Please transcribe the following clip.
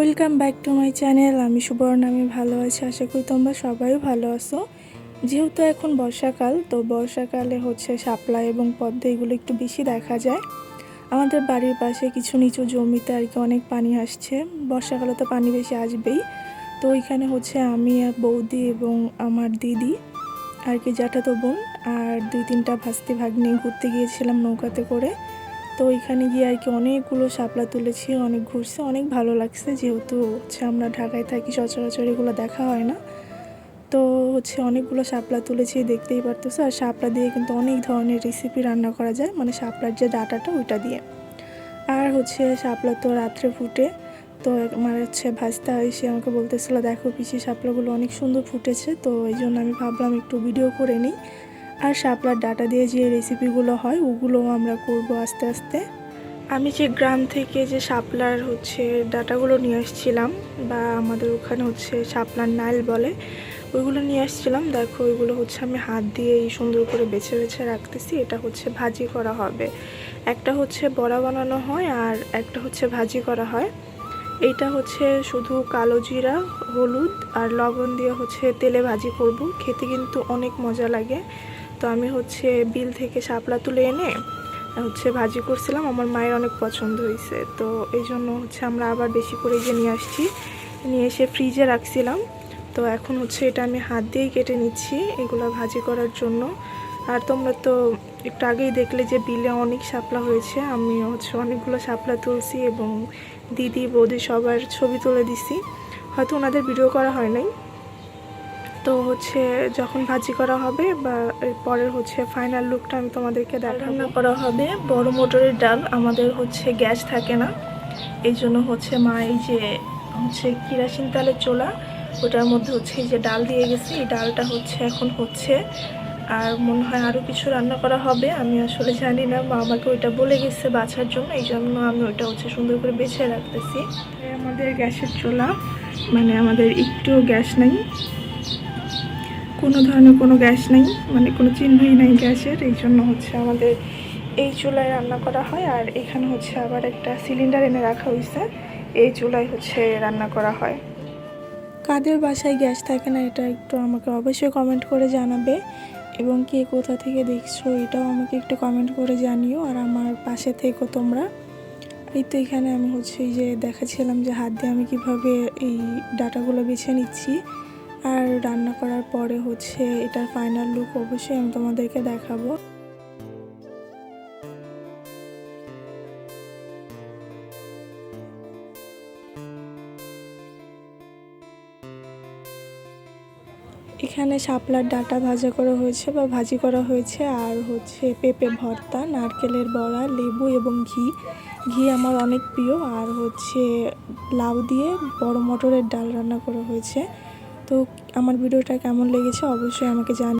Welcome back to my channel. আমি সুবর্ণ, আমি ভালো আছি, আশা করি তোমরা সবাই ভালো আছো। যেহেতু এখন বর্ষাকাল, তো বর্ষাকালে হচ্ছে শাপলা এবং পদ্মা এগুলো একটু বেশি দেখা যায়। আমাদের বাড়ির পাশে কিছু নিচু জমিতে আর কি অনেক পানি আসছে। বর্ষাকালে তো পানি বেশি আসবেই। তো ওইখানে হচ্ছে আমি আর বৌদি এবং আমার দিদি আর কি জ্যাঠাতো বোন আর দুই তিনটা ভাস্তি ভাগ নিয়ে ঘুরতে গিয়েছিলাম নৌকাতে করে। তো ওইখানে গিয়ে আর কি অনেকগুলো শাপলা তুলেছি, অনেক ঘুরছে, অনেক ভালো লাগছে। যেহেতু হচ্ছে আমরা ঢাকায় থাকি, সচরাচর এগুলো দেখা হয় না। তো হচ্ছে অনেকগুলো শাপলা তুলেছি, দেখতেই পারতেছো। আর শাপলা দিয়ে কিন্তু অনেক ধরনের রেসিপি রান্না করা যায় মানে শাপলার যে ডাটাটা ওইটা দিয়ে। আর হচ্ছে শাপলা তো রাত্রে ফুটে, তো আমার হচ্ছে ভাজতে হয় সে আমাকে বলতেছিল, দেখো পিসি শাপলাগুলো অনেক সুন্দর ফুটেছে। তো এই জন্য আমি ভাবলাম একটু ভিডিও করে নিই। আর শাপলার ডাটা দিয়ে যে রেসিপিগুলো হয়, ওগুলোও আমরা করব আস্তে আস্তে। আমি যে গ্রাম থেকে যে শাপলার হচ্ছে ডাটাগুলো নিয়ে আসছিলাম, বা আমাদের ওখানে হচ্ছে শাপলার নাইল বলে, ওইগুলো নিয়ে আসছিলাম। দেখো, ওইগুলো হচ্ছে আমি হাত দিয়ে এই সুন্দর করে বেছে বেছে রাখতেছি। এটা হচ্ছে ভাজি করা হবে। একটা হচ্ছে বড়া বানানো হয়, আর একটা হচ্ছে ভাজি করা হয়। এইটা হচ্ছে শুধু কালো জিরা, হলুদ, আর লবণ দিয়ে হচ্ছে তেলে ভাজি করব। খেতে কিন্তু অনেক মজা লাগে। তো আমি হচ্ছে বিল থেকে শাপলা তুলে এনে, হচ্ছে ভাজি করছিলাম। আমার মায়ের অনেক পছন্দ হয়েছে। তো এই জন্য হচ্ছে আমরা আবার বেশি করে যে নিয়ে আসছি। নিয়ে এসে ফ্রিজে রাখছিলাম। তো এখন হচ্ছে এটা আমি হাত দিয়েই কেটে নিচ্ছি এগুলো ভাজি করার জন্য। আর তোমরা তো একটু আগেই দেখলে যে বিলে অনেক শাপলা হয়েছে। আমি হচ্ছে অনেকগুলো শাপলা তুলছি এবং দিদি, বৌদি সবার ছবি তুলে দিছি। হয়তো ওনাদের ভিডিও করা হয় নাই। তো হচ্ছে যখন ভাজি করা হবে বা এর পরের হচ্ছে ফাইনাল লুকটা আমি তোমাদেরকে রান্না করা হবে। বড় মোটরের ডাল আমাদের হচ্ছে গ্যাস থাকে না। এই জন্য হচ্ছে মা এই যে হচ্ছে কিরাসিন তেলের চোলা ওটার মধ্যে হচ্ছে এই যে ডাল দিয়ে গেছি। এই ডালটা হচ্ছে এখন হচ্ছে। আর মনে হয় আরও কিছু রান্না করা হবে। আমি আসলে জানি না মা আমাকে ওইটা বলে গেছে বাছার জন্য। এই জন্য আমি ওইটা হচ্ছে সুন্দর করে বেছে রাখতেছি। আমাদের গ্যাসের চোলা মানে আমাদের একটু গ্যাস নাই। কোনো ধরনের কোনো গ্যাস নেই মানে কোনো চিহ্নই নেই গ্যাসের, এই জন্য হচ্ছে আমাদের এই চুলায় রান্না করা হয়। আর এখানে হচ্ছে আবার একটা সিলিন্ডার এনে রাখা হয়েছে, এই চুলায় হচ্ছে রান্না করা হয়। কাদের বাসায় গ্যাস থাকে না, এটা একটু আমাকে অবশ্যই কমেন্ট করে জানাবে। এবং কে কোথা থেকে দেখছ, এটাও আমাকে একটু কমেন্ট করে জানিও। আর আমার পাশে থেকো তোমরা। এই তো এখানে আমি হচ্ছে এই যে দেখাচ্ছিলাম যে হাত দিয়ে আমি কীভাবে এই ডাটাগুলো বেছে নিচ্ছি। আর রান্না করার পরে হচ্ছে এটার ফাইনাল লুক অবশ্যই আমি তোমাদেরকে দেখাবো। এখানে শাপলার ডাটা ভাজা করা হয়েছে বা ভাজি করা হয়েছে, আর হচ্ছে পেঁপে ভর্তা, নারকেলের বড়া, লেবু এবং ঘি। ঘি আমার অনেক প্রিয়, আর হচ্ছে লাউ দিয়ে বড় মটরের ডাল রান্না করা হয়েছে। তো আমার ভিডিওটা কেমন লেগেছে অবশ্যই আমাকে জান